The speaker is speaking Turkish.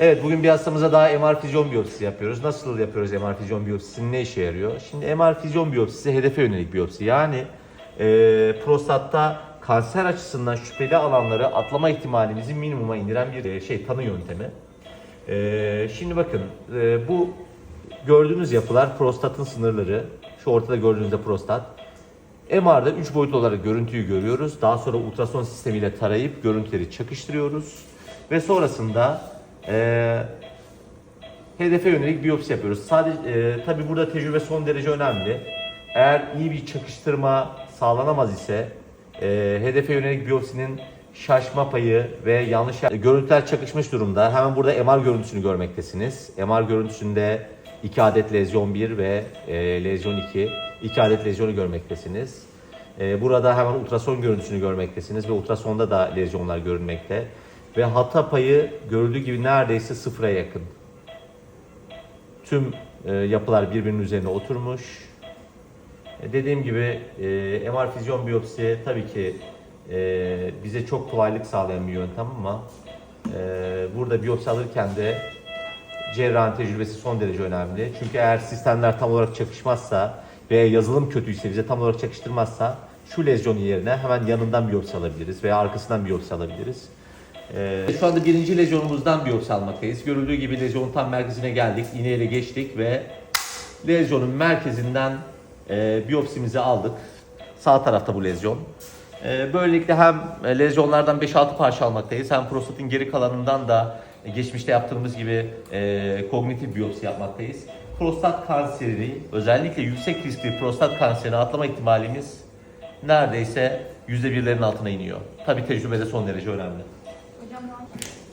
Evet bugün bir hastamıza daha MR füzyon biyopsisi yapıyoruz. Nasıl yapıyoruz MR füzyon biyopsisinin ne işe yarıyor? Şimdi MR füzyon biyopsisi hedefe yönelik biyopsi. Yani e, prostatta kanser açısından şüpheli alanları atlama ihtimalimizi minimuma indiren bir e, şey tanı yöntemi. E, şimdi bakın e, bu gördüğünüz yapılar prostatın sınırları. Şu ortada gördüğünüzde prostat. MR'da 3 boyutlu olarak görüntüyü görüyoruz. Daha sonra ultrason sistemiyle tarayıp görüntüleri çakıştırıyoruz. Ve sonrasında e, hedefe yönelik biyopsi yapıyoruz. Sadece e, tabi burada tecrübe son derece önemli. Eğer iyi bir çakıştırma sağlanamaz ise e, hedefe yönelik biyopsinin şaşma payı ve yanlış görüntüler çakışmış durumda. Hemen burada MR görüntüsünü görmektesiniz. MR görüntüsünde 2 adet lezyon 1 ve e, lezyon 2, 2 adet lezyonu görmektesiniz. E, burada hemen ultrason görüntüsünü görmektesiniz ve ultrasonda da lezyonlar görünmekte. Ve hata payı görüldüğü gibi neredeyse sıfıra yakın. Tüm e, yapılar birbirinin üzerine oturmuş. E, dediğim gibi e, MR füzyon biyopsi tabii ki e, bize çok kolaylık sağlayan bir yöntem ama e, burada biyopsi alırken de cerrahın tecrübesi son derece önemli. Çünkü eğer sistemler tam olarak çakışmazsa veya yazılım kötüyse bize tam olarak çakıştırmazsa şu lezyonun yerine hemen yanından biyopsi alabiliriz veya arkasından biyopsi alabiliriz. Ee, şu anda birinci lezyonumuzdan biyopsi almaktayız. Görüldüğü gibi lezyonun tam merkezine geldik. İğneyle geçtik ve lezyonun merkezinden e, biyopsimizi aldık. Sağ tarafta bu lezyon. E, böylelikle hem e, lezyonlardan 5-6 parça almaktayız hem prostatın geri kalanından da geçmişte yaptığımız gibi e, kognitif biyopsi yapmaktayız. Prostat kanseri, özellikle yüksek riskli prostat kanserine atlama ihtimalimiz neredeyse %1'lerin altına iniyor. Tabii tecrübede son derece önemli. Thank you.